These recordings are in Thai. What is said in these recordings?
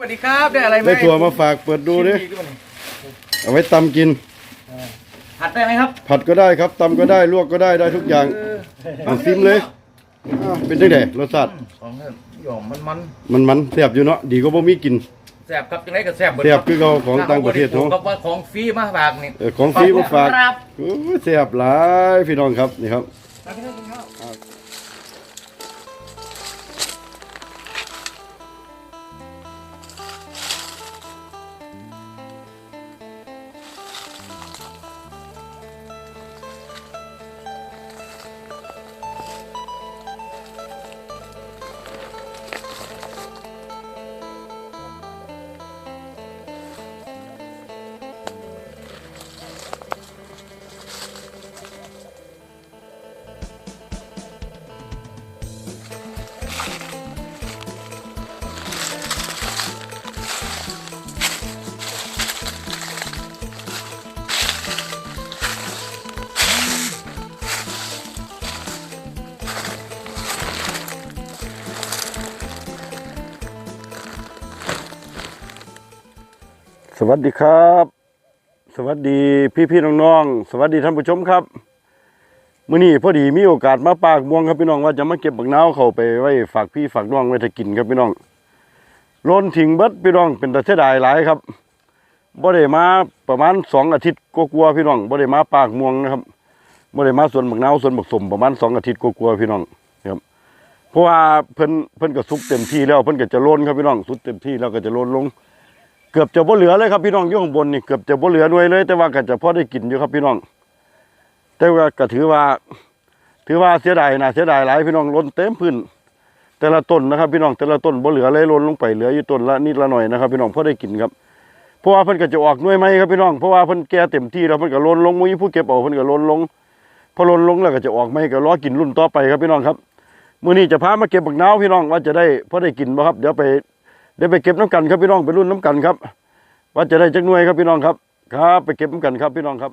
สวัสดีครับได้อะไรไหมได้ถั่วมาฝากเปิดดูดิชิมนี่เอาไว้ตำกิน ผัดได้ไหมครับ ผัดก็ได้ครับตำก็ได้ลวกก็ได้ได้ทุกอย่างเอาซิมเลยอ้าวเป็นจังไดรสชาติของเนี่ยหย่อมมันมันมันมันแซ่บอยู่เนาะดีก็บ่มีกินแซ่บครับจังไรก็แซ่บเบิดแซ่บคือเขาของต่างประเทศเนาเนาะกับว่าของฟรีมาฝากนี่เออของฟรีมาฝากครับโอ้ยแซ่บหลายพี่น้องครับนี่ครับ สวัสดีครับ สวัสดีพี่พี่ๆน้องๆสวัสดีท่านผู้ชมครับมื้อนี้พอดีมีโอกาสมาปากม่วงครับพี่น้องว่าจะมาเก็บบักนาวเข้าไปไว้ฝากพี่ฝากน้องไว้ถ้ากินครับพี่น้องโลนทิ้งเบิดพี่น้องเป็นตาเสียดายหลายครับบ่ได้มาประมาณสองอาทิตย์กลัวๆพี่น้องบ่ได้มาปากม่วงนะครับบ่ได้มาสวนบักนาวสวนบักสมประมาณสองอาทิตย์กลัวๆพี่น้องครับเพราะว่าเพิ่นเพิ่นก็สุกเต็มที่แล้วเพิ่นก็จะโลนครับพี่น้องสุกเต็มที่แล้วก็จะโลนลง เกือบจะบ่เหลือเลยครับพี่น้องอยู่ข้างบนนี่เกือบจะบ่เหลือหน่วยเลย แต่ว่าก็จะพอได้กินอยู่ครับพี่น้อง แต่ว่าก็ถือว่า ถือว่าเสียดายนะเสียดายหลายพี่น้องล้นเต็มพื้นแต่ละต้นนะครับพี่น้องแต่ละต้นบ่เหลือเลยล้นลงไปเหลืออยู่ต้นละนิดละหน่อยนะครับพี่น้องพอได้กินครับเพราะว่าเพิ่นก็จะออกหน่วยใหมครับพี่น้องเพราะว่าเพิ่นแก่เต็มที่แล้วเพิ่นก็ล้นลงมีผู้เก็บเอาเพิ่นก็ล้นลงพอล้นลงแล้วก็จะออกใหมก็รอกินรุ่นต่อไปครับพี่น้องครับมื้อนี้จะพามาเก็บบักนาวพี่น้องว่าจะได้พอได้กินบ่ครับเดี๋ยวไป เดี๋ยวไปเก็บน้ำกันครับพี่น้องไปรุ่นน้ำกันครับ ว่าจะได้จักหน่วยครับพี่น้องครับ ครับ ไปเก็บน้ำกันครับพี่น้องครับ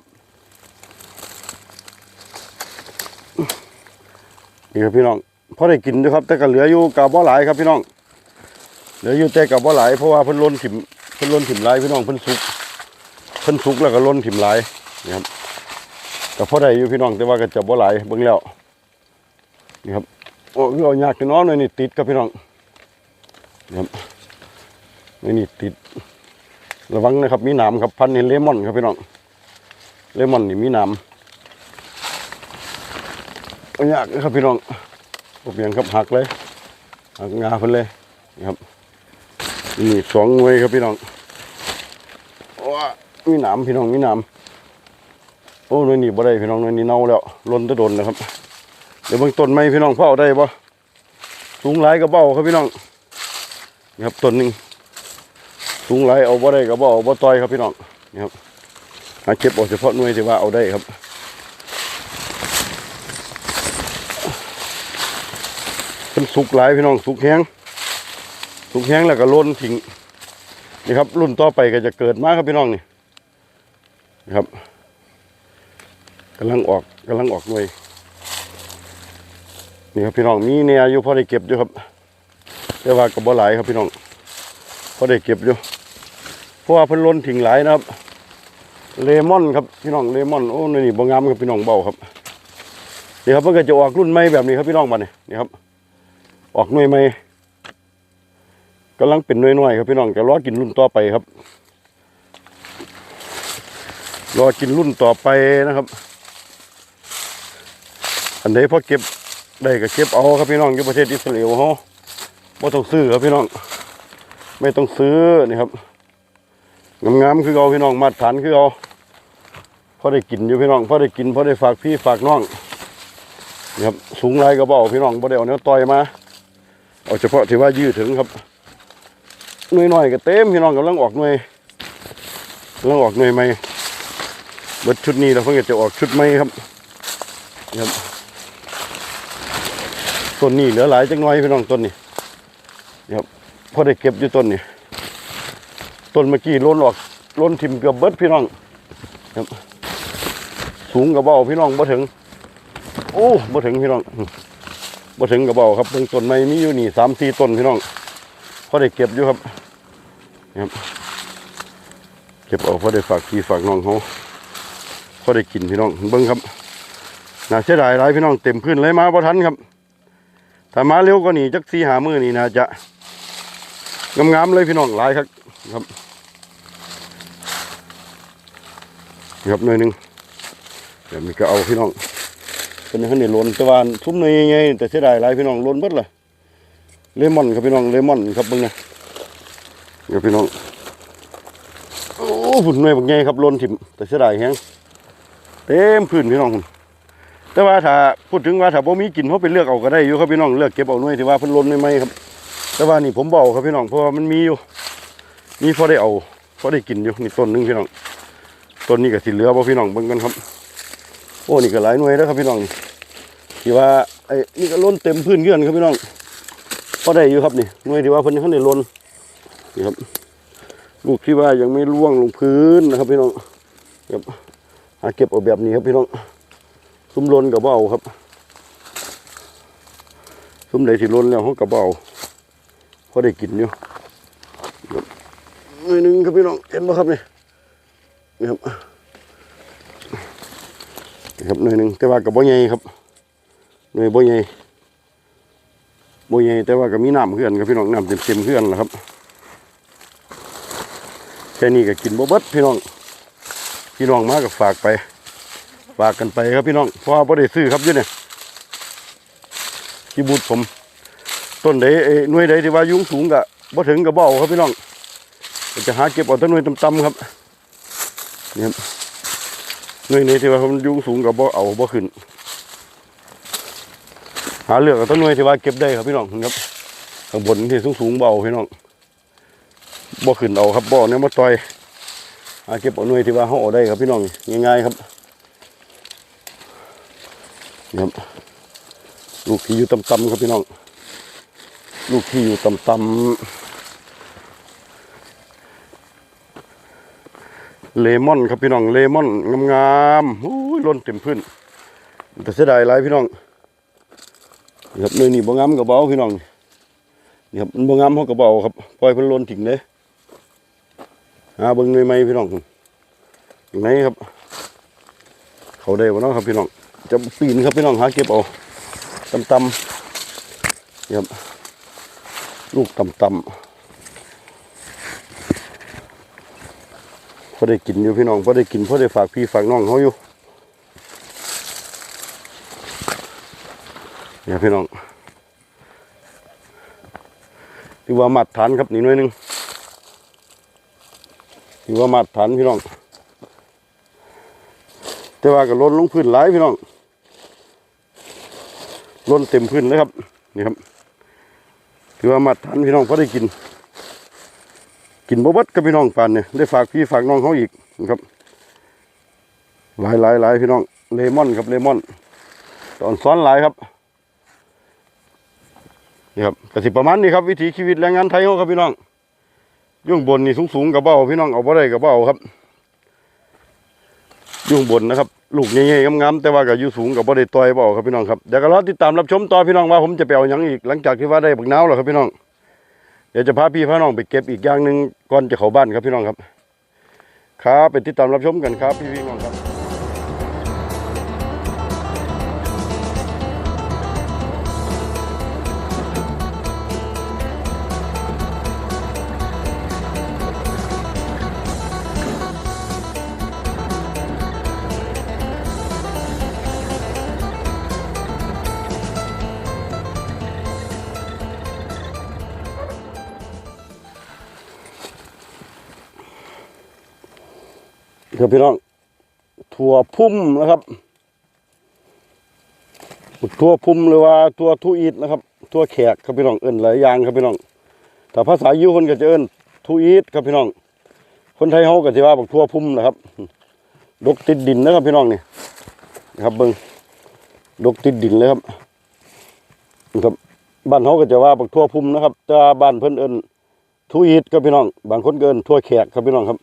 นี่ครับพี่น้องพอได้กินด้วยครับ แต่ก็เหลืออยู่กับบ่หลายครับพี่น้อง เหลืออยู่แต่กับบ่หลายเพราะว่าเพิ่นล้นถิ่มเพิ่นล้นถิ่มหลายพี่น้องเพิ่นสุกเพิ่นสุกแล้วก็ล้นถิ่มหลายนี่ครับก็พอได้อยู่พี่น้องแต่ว่าก็จะบ่หลายเบิ่งแล้วนี่ครับโอ้ยเอายากจะน้อยหน่อยนี่ติดครับพี่น้องนี่ครับ นี่นี่ติด ระวังนะครับ มีหนามครับ พันธุ์นี่เลมอนครับพี่น้อง เลมอนนี่มีหนามเอยากนะครับพี่น้องอบเบียงครับหักเลย หักงาเพิ่นเลยนะครับนี่สองหน่วยครับพี่น้องว้ามีหนามพี่น้องมีหนามโอ้หน่วยนี่บ่ได้พี่น้องหน่วยนี่เน่าแล้วล้นตะโดนนะครับ เดี๋ยวเบิ่งต้นไม้พี่น้องเผาได้บ่สูงหลายกระเบ้าครับพี่น้องนี่ครับต้นหนึ่ง สูงไหลายเอาบ่ได้ก็บ่เอาบ่ต่อยครับพี่น้องนี่ครับหาเก็บเอาเฉพาะหน่วยที่ว่าเอาได้ครับเป็นสุกหลายพี่น้องสุกแห้งสุกแห้งแล้วก็ล้นทิ้งนี่ครับ รุ่นต่อไปก็จะเกิดมาครับพี่น้องนี่นี่ครับกำลังออกกำลังออกหน่วยนี่ครับพี่น้องมีเนี่ยอยู่พอได้เก็บอยู่ครับแต่ว่าก็บ่หลายครับพี่น้องพอได้เก็บอยู่ เพราะว่าเพิ่นล้นทิ้งหลายนะครับ เลมอนครับพี่น้องเลมอนโอ้นี่บ่งงามครับพี่น้องเบาครับนี่ครับมันก็จะออกรุ่นใหม่แบบนี้ครับพี่น้องบัดนี้นี่ครับ ออกหน่วยใหม่กำลังเป็นหน่วยน้อยครับพี่น้องจะรอกินรุ่นต่อไปครับ รอกินรุ่นต่อไปนะครับ อันไหนพอเก็บได้ก็เก็บเอาครับพี่น้องอยู่ประเทศอิสราเอลเฮาบ่ต้องซื้อครับพี่น้อง ไม่ต้องซื้อนี่ครับ งามๆคือเอาพี่น้องมาตรฐานคือเอาพอได้กินอยู่พี่น้องพอได้กินพอได้ฝากพี่ฝากน้องนี่ครับสูงไรก็บอาพี่น้องพอได้เอาเนื้อต่อยมาเอาเฉพาะที่ว่ายืดถึงครับหน่วยหน่อยก็เต็มพี่น้องกำลังออกหน่วยกำลังออกหน่วยใหม่เบิดชุดนี้แล้วเพิ่งจะออกชุดใหม่ครับนี่ครับต้นนี้เหลือหลายจังน้อยพี่น้องต้นนี้นะครับพอได้เก็บอยู่ต้นนี่ ต้นเมื่อกี้ล้นออกล้นทิมเกือบเบิดพี่น้องครับสูงกับเบาพี่น้องบ่ถึง โอ้บ่ถึงพี่น้องบ่ถึงกับเบาครับเพิ่งต้นไม้มีอยู่นี่สามสี่ต้นพี่น้องพอได้เก็บอยู่ครับครับ เก็บเอาพอได้ฝากพี่ฝากน้องเขาพอได้กินพี่น้องเบิ้งครับน่าเสียดายหลายพี่น้องเต็มพื้นเลยมาพอทันครับถ้ามาเร็วกว่านี้จักสี่หามือนี่น่าจะงามๆเลยพี่น้องหลายครับครับนี่ ครับหน่อยหนึงเดี๋ยวมีก็เอาพี่น้องเป็นให้เนี่ยล้นแตะวันทุ่มหน่อยใหญ่ๆแต่เสียดายหลายพี่น้องล้นเบิดเลยเลมอนครับพี่น้องเลมอนครับเบิ่งนะเดี๋ยวพี่น้องโอ้ฝุ่นหน่วยบักใหญ่ครับล้นถิ่มแต่เสียดายแฮงเต็มพื้นพี่น้องพุ่นแต่ว่าถ้าพูดถึงว่าถ้าบ่มีกินเขาไปเลือกเอาก็ได้อยู่ครับพี่น้องเลือกเก็บเอาหน่วยที่ว่าเพิ่นล้นไม่ไหมครับ แต่ว่านี่ผมเบเอาครับพี่น้องเพราะว่ามันมีอยู่มีพอได้เอาพอได้กินอยู่นี่ต้นหนึงพี่น้อง ต้นนี้ก็สิเหลือบ่พี่น้องเบิ่งกันครับ โอ้นี่ก็หลายหน่วยแล้วครับพี่น้องที่ว่าไอ้นี่ก็ล้นเต็มพื้นเกลื่อนครับพี่น้องพอได้อยู่ครับนี่หน่วยที่ว่าเพิ่นเขาได้ล้นนี่ครับ ลูกที่ว่ายังไม่ร่วงลงพื้นนะครับพี่น้องครับหาเก็บเอาแบบนี้ครับพี่น้องซุ้มล้นกับเบาครับซุ้มใดที่ล้นแล้วเขากับเบเอาพอได้กินอยู่หน่อยหนึงครับพี่น้องเห็นไหมครับนี่ ครับนี่ครับหน่อยหนึ่งแต่ว่ากับบ่ใหญ่ครับหน่วยบ่ใหญ่บ่ใหญ่แต่ว่าก็มีน้ำเพื่อนครับพี่น้องน้ำเต็มๆเพื่อนแหละครับแค่นี้ก็กินบ่เบิดพี่น้อง พี่น้องมากับฝากไป ฝากกันไปครับพี่น้องเพราะว่าบ่ได้ซื้อครับยี่เนี่ยที่บุตรผม ต้นใดเอ้หน่วยใดที่ว่ายุ่งสูงกะบ่ถึงกับบ่เอาครับพี่น้องจะหาเก็บเอาต้นหน่วยต่ำๆครับ นี่ครับหน่วยนี้ที่ว่ามันยุงสูงกับบ่เอาบ่ขึ้น หาเลือกเอาแต้นหน่วยที่ว่าเก็บได้ครับพี่น้องครับข้างบนที่สูงๆบ่เอาพี่น้องบ่ขึ้นเอาครับบ่เนี่ยมาต่อยหาเก็บเอาหน่วยที่ว่าเขาเอาได้ครับพี่น้องง่ายๆครับครับลูกที่อยู่ต่ำๆครับพี่น้อง ลูกที่อยู่ต่ำ เลมอนครับพี่น้องเลมอนงามๆโอ้ยล้นเต็มพื้น แต่เสียดายหลายพี่น้องนี่ครับเลยนี่บ่งามกับเบาพี่น้องนี่ครับมันบ่งามเขากับเบาครับปล่อยเพิ่นล้นทิ้งเลยหาเบิ่งหน่วยไหมพี่น้องอย่างไหนครับ เขาได้บ่เนาะครับพี่น้องจะปีนครับพี่น้องหาเก็บเอาตำๆนี่ครับลูกตำๆ พอได้กินอยู่พี่น้องพอได้กินพอได้ฝากพี่ฝากน้องเขาอยู่เนี่ยพี่น้องที่ว่ามาตรฐานครับนี่หน่วยหนึงที่ว่ามาตรฐานพี่น้อง แต่ว่าก็ล้นลงพื้นหลายพี่น้องล้นเต็มพื้นเลยครับนี่ครับถือว่ามาทันพี่น้องพอได้กิน กินบ่เบัดกับพี่น้องปานเนี่ยได้ฝากพี่ฝากน้องเขาอีกนะครับ หลายหลายหลายพี่น้องเลมอนครับเลมอน ตอนซ้อนหลายครับนี่ครับกระสิประมาณนี้ครับวิถีชีวิตแรงงานไทยเขาครับพี่น้องยุ่งบนนี่สูงๆกับเบ้าพี่น้องเอาบ่ได้กับเบ้าครับยู่งบนนะครับ ลูกใหญ่ๆงามๆแต่ว่าก็อยู่สูงกับบ่ได้ต่อยบ่เอาครับพี่น้องครับเดี๋ยวก็รอติดตามรับชมต่อพี่น้องว่าผมจะไปเอาหยังอีกหลังจากที่ว่าได้บักน้าวแล้วครับพี่น้อง ดี๋ยวจะพาพี่พาน้องไปเก็บอีกอย่างหนึ่งก่อนจะเข้าบ้านครับพี่น้องครับครับไปติดตามรับชมกันครับพี่พี่น้องครับ ครับพี่น้องถั่วพุ่มนะครับถั่วพุ่มหรือว่าถั่วทุอีดนะครับถั่วแขกครับพี่น้องเอิ้นหลายอย่างครับพี่น้องแต่ภาษายิวคนก็จะเอิ้นทุอีดครับพี่น้อง คนไทยเขาก็จะว่าบอกทั่วพุ่มนะครับดกติดดินนะครับพี่น้องนี่นะครับเบิ้งดกติดดินเลยครับนะครับบ้านเขาก็จะว่าบอกทั่วพุ่มนะครับแต่บ้านเพิ่นเอิ้นทุอีดครับพี่น้อง บางคนก็เอิ้นทั่วแขกครับพี่น้องครับ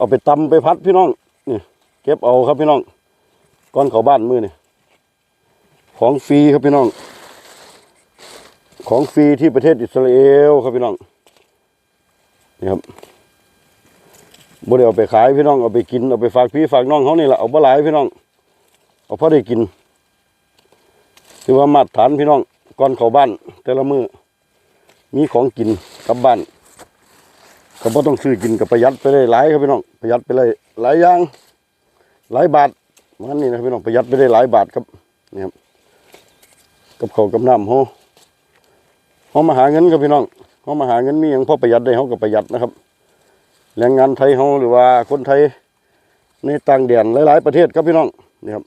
เอาไปตำไปพัดพี่น้องนี่เก็บเอาครับพี่น้องก้อนเขาบ้านมือนี่ของฟรีครับพี่น้อง ของฟรีที่ประเทศอิสราเอลครับพี่น้องนี่ครับบ่ได้เอาไปขายพี่น้องเอาไปกินเอาไปฝากพี่ฝากน้องเขานี่แหละเอาบ่หลายพี่น้อง เอาพอได้กินถือว่ามาตรฐานพี่น้องก่อนเข้าบ้าน แต่ละมือมีของกินกลับบ้านก็บ่ต้องซื้อกินก็ประหยัดไปได้หลายครับพี่น้อง ประหยัดไปเลยหลายอย่างหลายบาทมันนี่นะพี่น้องประหยัดไปได้หลายบาทครับนี่ครับกับข้ากับน้ำเฮาเฮามาหาเงินครับพี่น้องเฮามาหาเงินมีหยังพอประหยัดได้เฮาก็ประหยัดนะครับแรงงานไทยเฮาหรือว่าคนไทยในต่างแดนหลาย ๆ ประเทศครับพี่น้องนี่ครับ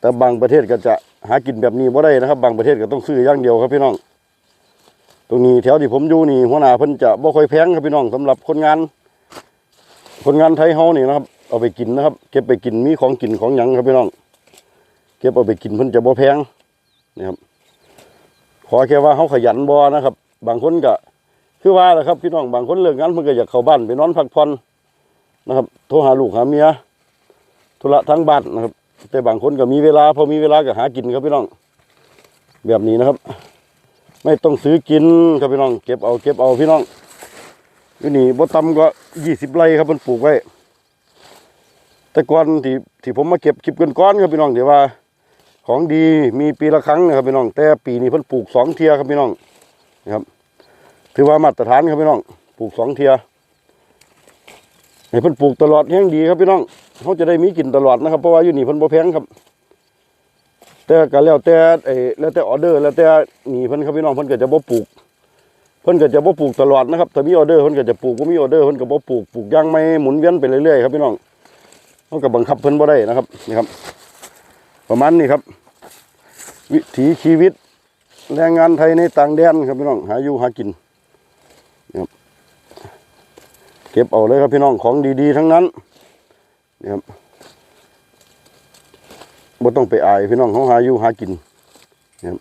แต่บางประเทศก็จะหากินแบบนี้บ่ได้นะครับ บางประเทศก็ต้องซื้ออย่างเดียวครับพี่น้อง ตรงนี้แถวที่ผมอยู่นี่หัวหน้าเพิ่นจะบ่ค่อยแพงครับพี่น้องสำหรับคนงาน คนงานไทยเฮานี่นะครับ เอาไปกินนะครับ เก็บไปกินมีของกินของหยังครับพี่น้องเก็บเอาไปกินเพิ่นจะบ่แพงนะครับขอแค่ว่าเฮาขยันบ่นะครับ บางคนก็คือว่าแหละครับพี่น้องบางคนเลิกงานเพิ่นก็อยากเข้าบ้านไปนอนพักผ่อนนะครับโทรหาลูกหาเมียธุระทั้งบ้านนะครับ แต่บางคนก็มีเวลาพอมีเวลาก็หากินครับพี่น้อง แบบนี้นะครับ ไม่ต้องซื้อกินครับพี่น้อง เก็บเอาเก็บเอาพี่น้อง อยู่นี่บ่ต่ำก็ยี่สิบไร่ครับมันปลูกไว้ แต่ก่อนที่ที่ผมมาเก็บคลิปกันก้อนครับพี่น้องเดี๋ยวว่า ของดีมีปีละครั้งนะครับพี่น้อง แต่ปีนี้เพิ่นปลูกสองเทียครับพี่น้องนะครับ ถือว่ามาตรฐานครับพี่น้อง ปลูกสองเทียให้เพิ่นปลูกตลอดแห้งดีครับพี่น้องเขาจะได้มีกินตลอดนะครับเพราะว่าอยู่นี่เพิ่นบ่แพงครับ แต่ก็แล้วแต่ไอ้แล้วแต่ออเดอร์ แล้วแต่หนีเพิ่นครับพี่น้องเพิ่นก็จะบ่ปลูก พิ่นก็จะบ่ปลูกตลอดนะครับถ้ามีออเดอร์เพิ่นก็จะปลูกบ่มีออเดอร์เพิ่นก็บ่ปลูกปลูกย่างไม่หมุนเวียนไปเรื่อยๆครับพี่น้องเขาก็บังคับเพิ่นบ่ได้นะครับนี่ครับ ประมาณนี้ครับ วิถีชีวิต แรงงานไทยในต่างแดนครับพี่น้องหาอยู่หากินครับเก็บเอาเลยครับพี่น้องของดีๆ ทั้งนั้นนี่ครับบ่ต้องไปอายพี่น้องเขาหาอยู่หากินนี่ครับ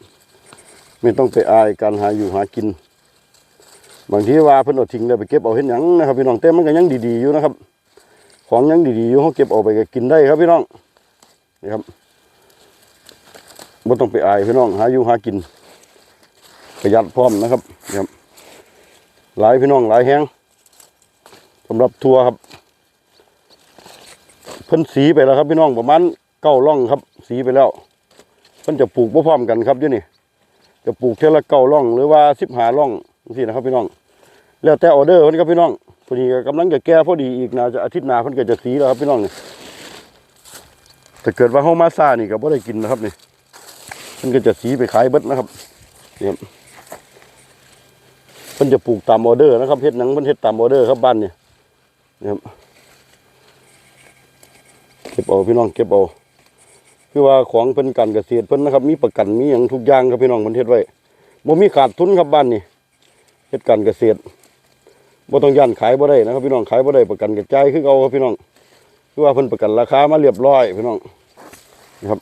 ไม่ต้องไปอายการหาอยู่หากิน บางทีว่าเพิ่นเอาทิ้งแล้วไปเก็บเอาเห็นหยังนะครับพี่น้องแต่มันก็ยังดีๆอยู่นะครับ ของยังดีๆอยู่เขาเก็บเอาไปก็กินได้ครับพี่น้องนี่ครับบ่ต้องไปอายพี่น้องหาอยู่หากินประหยัดพร้อมนะครับนี่ครับ หลายพี่น้องหลายแห้งสำหรับทัวร์ครับเพิ่นสีไปแล้วครับพี่น้องประมาณเก้าร่องครับ สีไปแล้วเพิ่นจะปลูกพร้อมกันครับอยู่นี่จะปลูกเท่าละเก้าร่องหรือว่าสิบหาร่อง นี่นะครับพี่น้อง แล้วแต่ออเดอร์เพิ่นครับพี่น้องพอดีกำลังจะแก้พอดีอีกน่าจะอาทิตย์หน้าเพิ่นก็จะสีแล้วครับพี่น้องนี่ถ้าเกิดว่าเฮามาซ่านี่ก็บ่ได้กินนะครับนี่เพิ่นก็จะสีไปขายเบิดนะครับนี่ครับเพิ่นจะปลูกตามออเดอร์นะครับเฮ็ดหนังเพิ่นเฮ็ดตามออเดอร์ครับบ้านนี่นะครับเก็บเอาพี่น้องเก็บเอาคือว่าของเพิ่นการเกษตรเพิ่นนะครับ มีประกันมีหยังทุกอย่างครับพี่น้องเพิ่นเฮ็ดไว้บ่มีขาดทุนครับบ้านนี่ เฮ็ดการเกษตรบ่ต้องย่านขายบ่ได้นะครับพี่น้องขายบ่ได้ประกันกระจายคือเอาครับพี่น้องคือว่าเพิ่นประกันราคามาเรียบร้อยพี่น้องนะครับ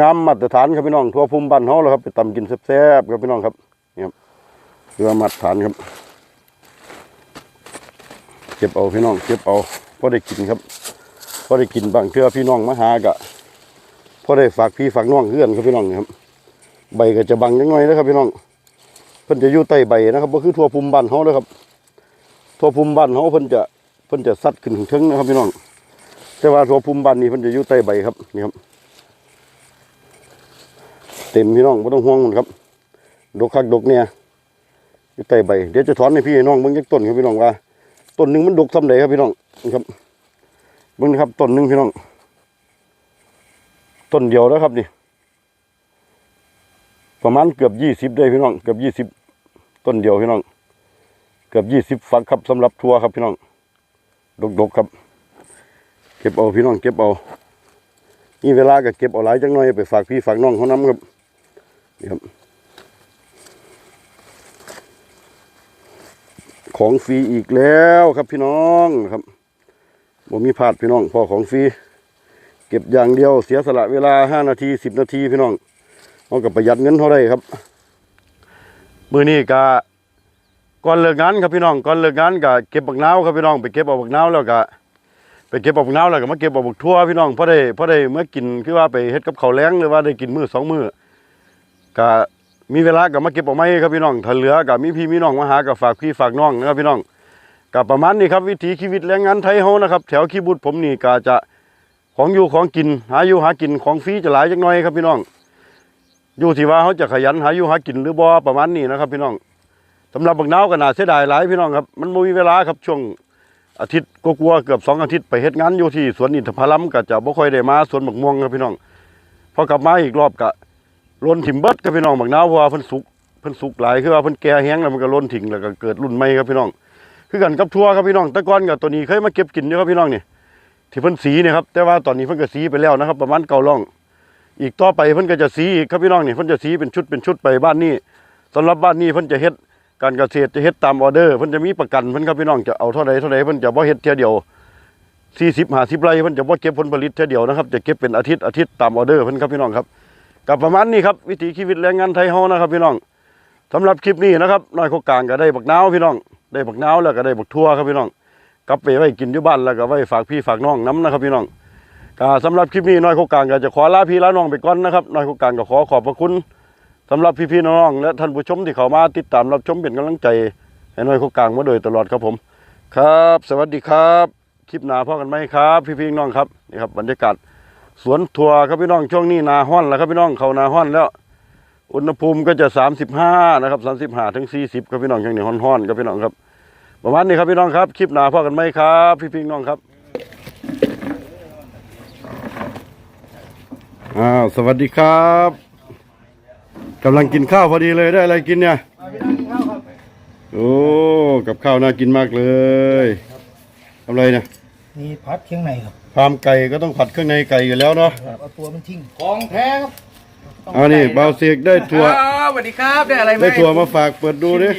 งามๆมาตรฐานครับพี่น้องทั่วภูมิบ้านเฮาแล้วครับไปตำกินแซ่บๆครับพี่น้องครับเรือมาตรฐานครับเก็บเอาพี่น้องเก็บเอาพอได้กินครับพอได้กินบางเทื่อพี่น้องมาหากะพอได้ฝากพี่ฝากน้องเพื่อนครับพี่น้องครับใบก็จะบังยังไงนะครับพี่น้อง เพิ่นจะอยู่ใต้ใบนะครับก็คือทั่วภูมิบ้านเขาเลยครับทั่วภูมิบ้านเขาเพิ่นจะเพิ่นจะซัดขึ้นถึงถึงนะครับพี่น้องแต่ว่าทั่วภูมิบ้านนี้เพิ่นจะอยู่ใต้ใบครับนี่ครับ เต็มพี่น้องไม่ต้องห่วงมันครับ ดกคักดกเนี่ยอยู่ใต้ใบ เดี๋ยวจะถอนให้พี่น้องเบิ่งจักต้นครับพี่น้องว่าต้นหนึ่งมันดกซ้ำใดครับพี่น้องนี่ครับเบิ่งนะครับต้นหนึ่งพี่น้องต้นเดียวแล้วครับนี่ประมาณเกือบยี่สิบได้พี่น้องเกือบยี่สิบ ต้นเดียวพี่น้อง เกือบยี่สิบฝักครับสำหรับทัวร์ครับพี่น้องดกๆครับ เก็บเอาพี่น้องเก็บเอานี่เวลาก็เก็บเอาหลายจังหน่อยไปฝากพี่ฝากน้องเขานํครับนี่ครับ ของฟรีอีกแล้วครับพี่น้องครับบ่มีพลาดพี่น้องพอของฟรีเก็บอย่างเดียวเสียสละเวลาห้านาทีสิบนาทีพี่น้องเอากับประหยัดเงินเท่าไรครับ มือนี้กะก่อนเลิกงานครับพี่น้องก่อนเลิกงานกะเก็บบักนาวครับพี่น้องไปเก็บเอาบักนาวแล้วกะไปเก็บเอาบักนาวแล้วก็มาเก็บเอาบักทั่วพี่น้องพอได้พอได้เมื่อกินคือว่าไปเฮ็ดกับข้าวแล้งหรือว่าได้กินมื้อสองมื้อกะมีเวลาก็มาเก็บเอาไม้ครับพี่น้องถ้าเหลือก็มีพี่มีน้องมาหาก็ฝากพี่ฝากน้องนะครับพี่น้องกับประมาณนี้ครับวิถีชีวิตแรงงานไทยเฮานะครับ แถวคีบุตรผมนี่ก็จะของอยู่ของกินหาอยู่หากินของฟรีจะหลายจักหน่อยครับพี่น้อง อยู่ที่ว่าเขาจะขยันหาอยู่หากินหรือบ่ประมาณนี้นะครับ พี่น้องสำหรับบักนาวก็น่าเสียดายหลายพี่น้องครับมันบ่มีเวลาครับช่วงอาทิตย์ก็กลัวเกือบสองอาทิตย์ไปเฮ็ดงานอยู่ที่สวนอินทผลัมก็จะบ่ค่อยได้มาสวนบักม่วงครับพี่น้องพอกลับมาอีกรอบก็ล้นถิ่มเบิดครับพี่น้องบักนาวเพราะว่าเพิ่นสุกเพิ่นสุกหลายคือว่าเพิ่นแก่แห้งแล้วมันก็ล้นทิ้งแล้วก็เกิดรุ่นใหม่ครับพี่น้อง คือกันกับทั่วครับพี่น้องแต่ก่อนกับตัวนี้เคยมาเก็บกินอยู่ครับพี่น้องนี่ที่เพิ่นสีนี่ครับแต่ว่าตอนนี้เพิ่นก็สีไปแล้วนะครับ ประมาณเก่าล่อง อีกต่อไปเพิ่นก็จะสีอีกครับพี่น้องนี่เพิ่นจะสีเป็นชุดเป็นชุดไปบ้านนี้สำหรับบ้านนี้เพิ่นจะเฮ็ดการเกษตรจะเฮ็ดตามออเดอร์เพิ่นจะมีประกันเพิ่นครับพี่น้องจะเอาเท่าใดเท่าใดเพิ่นจะบ่เฮ็ดเท่ยเดียว40 50ไร่เพิ่นจะบ่เก็บผลผลิตเท่ยเดียวนะครับจะเก็บเป็นอาทิตย์อาทิตย์ตามออเดอร์เพิ่นครับพี่น้องครับกับประมาณนี้ครับวิถีชีวิตแรงงานไทยเฮานะครับพี่น้องสำหรับคลิปนี้นะครับน้อยโคกลางก็ได้บักนาวพี่น้อง ได้บักนาวแล้วก็ได้บักทั่วครับพี่น้องกลับไปไว้กินอยู่บ้านแล้วก็ไว้ฝากพี่ฝากน้องน้ำนะครับพี่น้อง ก็สำหรับคลิปนี้น้อยโคกลางก็จะขอลาพี่ลาน้องไปก่อนนะครับน้อยโคกลางก็ขอขอบพระคุณสำหรับพี่ๆน้องๆและท่านผู้ชมที่เข้ามาติดตามรับชมเป็นกำลังใจให้น้อยโคกลางมาโดยตลอดครับผม ครับ สวัสดีครับ คลิปหนาพ่อกันไหมครับ พี่ๆน้องครับนี่ครับบรรยากาศสวนทัวร์ครับพี่น้องช่วงนี้นาห้อนแล้วครับพี่น้องเขานาห้อนแล้ว อุณหภูมิก็จะ 35นะครับ35ถึง40ครับพี่น้องช่วงนี้ฮ้อนๆครับพี่น้องครับประมาณนี้ครับพี่น้องครับคลิปหนาพ่อกันไหมครับ พี่ๆน้องครับ อ้าวสวัสดีครับกำลังกินข้าวพอดีเลยได้อะไรกินเนี่ยโอ้กับข้าวน่ากินมากเลยทำอะไรเนี่ยมีพัดเคียงในครับพามไก่ก็ต้องผัดเครื่องในไก่อยู่แล้วเนาะเอาตัวมันทิ้งของแท้ครับเอานี่เบาเสกได้ถั่วอ้าวสวัสดีครับได้อะไรไหมได้ถั่วมาฝากเปิดดูดิ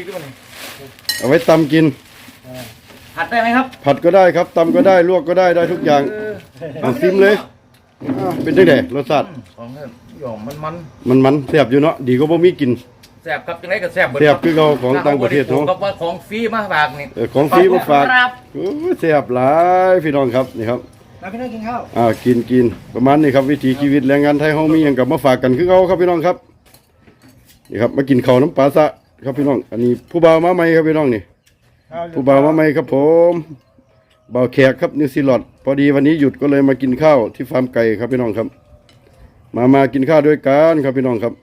เอาไว้ตำกิน ผัดได้ไหมครับ ผัดก็ได้ครับตำก็ได้ลวกก็ได้ได้ทุกอย่างเอาซิมเลยอ่า เป็นจังไดรสชาติของท่านหย่อมมันมันมันมันแซ่บอยู่เนาะดีก็บ่มีกินแซ่บครับจังไรก็แซ่บเบิดแซ่บคือเขาของต่างประเทศเนาเนาะกับว่าของฟรีมาฝากนี่เออของฟรีมาฝากครับโอ้ยแซ่บหลายพี่น้องครับนี่ครับมาพี่น้องกินข้าวอ่ากินกินประมาณนี้ครับวิถีชีวิตแรงงานไทยเฮามีหยังกับมาฝากกันคือเขาครับพี่น้องครับนี่ครับมากินข้าวน้ำปลาซะครับพี่น้อง อันนี้ผู้บ่าวมาใหม่ครับพี่น้องนี่ผู้บ่าวมาใหม่ครับผม บ่าวแขกครับนิวซีแลนด์พอดีวันนี้หยุดก็เลยมากินข้าวที่ฟาร์มไก่ครับพี่น้องครับ มามากินข้าวด้วยกันครับพี่น้องครับ